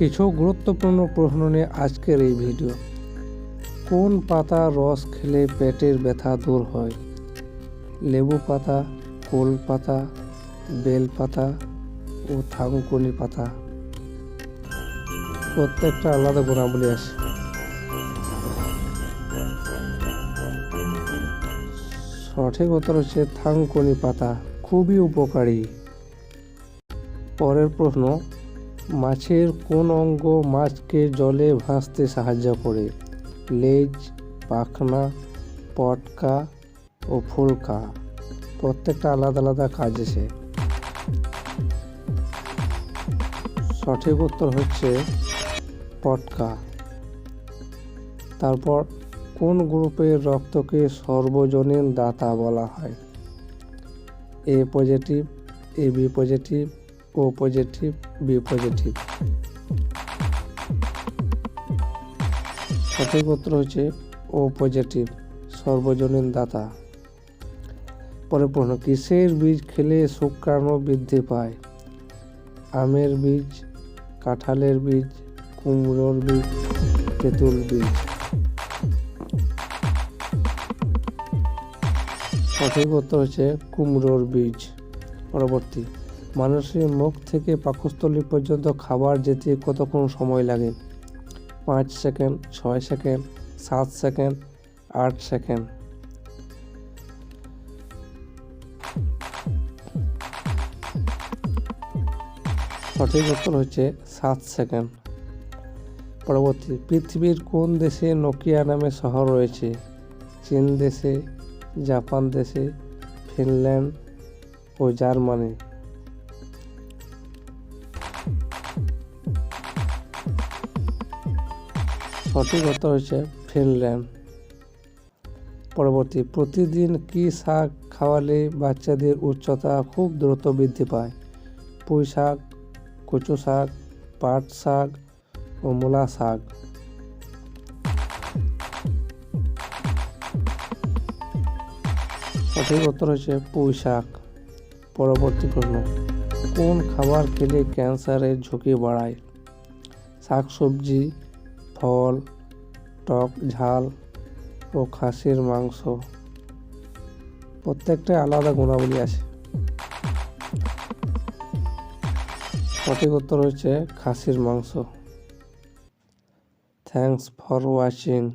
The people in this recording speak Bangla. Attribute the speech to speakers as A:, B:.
A: কিছু গুরুত্বপূর্ণ প্রশ্ন নিয়ে আজকের এই ভিডিও। কোন পাতা রস খেলে পেটের ব্যথা দূর হয়? লেবু পাতা, কোল পাতা, বেল পাতা ও থাঙ্কুনি পাতা। প্রত্যেকটা আলাদা গুণাবলী আছে। সঠিক উত্তর হচ্ছে থাঙ্কুনি পাতা। খুবই উপকারী। পরের প্রশ্ন মাছের কোন অঙ্গ মাছকে জলে ভাসতে সাহায্য করে? লেজ, পাখনা, পটকা ও ফুলকা। প্রত্যেকটা আলাদা আলাদা কাজ আছে সঠিক উত্তর হচ্ছে পটকা। তারপর, কোন গ্রুপের রক্তকে সর্বজনীন দাতা বলা হয়? A positive, A B positive O positive B positive সঠিক উত্তর হচ্ছে ও পজিটিভ সর্বজনীন দাতা। পরে প্রশ্ন, কিসের বীজ খেলে শুক্রাণু বৃদ্ধি পায়? আমের বীজ, কাঁঠালের বীজ, কুমড়োর বীজ, তেঁতুল বীজ। সঠিক উত্তর হচ্ছে কুমড়োর বীজ। পরবর্তী। মানুষের মুখ থেকে পাকস্থলী পর্যন্ত খাবার যেতে কতক্ষণ সময় লাগে? পাঁচ সেকেন্ড, ছয় সেকেন্ড, সাত সেকেন্ড, আট সেকেন্ড। সঠিক উত্তর হচ্ছে সাত সেকেন্ড। পরবর্তী, পৃথিবীর কোন দেশে নোকিয়া নামে শহর রয়েছে? চীন দেশে, জাপান দেশে, ফিনল্যান্ড ও জার্মানি। সঠিক উত্তর হচ্ছে ফিনল্যান্ড। পরবর্তী, প্রতিদিন কি শাক খাওয়ালে বাচ্চাদের উচ্চতা খুব দ্রুত বৃদ্ধি পায়? পুঁই শাক, কচু শাক, পাট শাক ও মূলা শাক। সঠিক উত্তর হচ্ছে পুঁই শাক। পরবর্তী প্রশ্ন, কোন খাবার খেলে ক্যান্সারের ঝুঁকি বাড়ায়? শাক সবজি ফল, টক ঝাল ও খাসির মাংস। প্রত্যেকটা আলাদা গুণাবলী আছে। সঠিক উত্তর হচ্ছে খাসির মাংস। Thanks for watching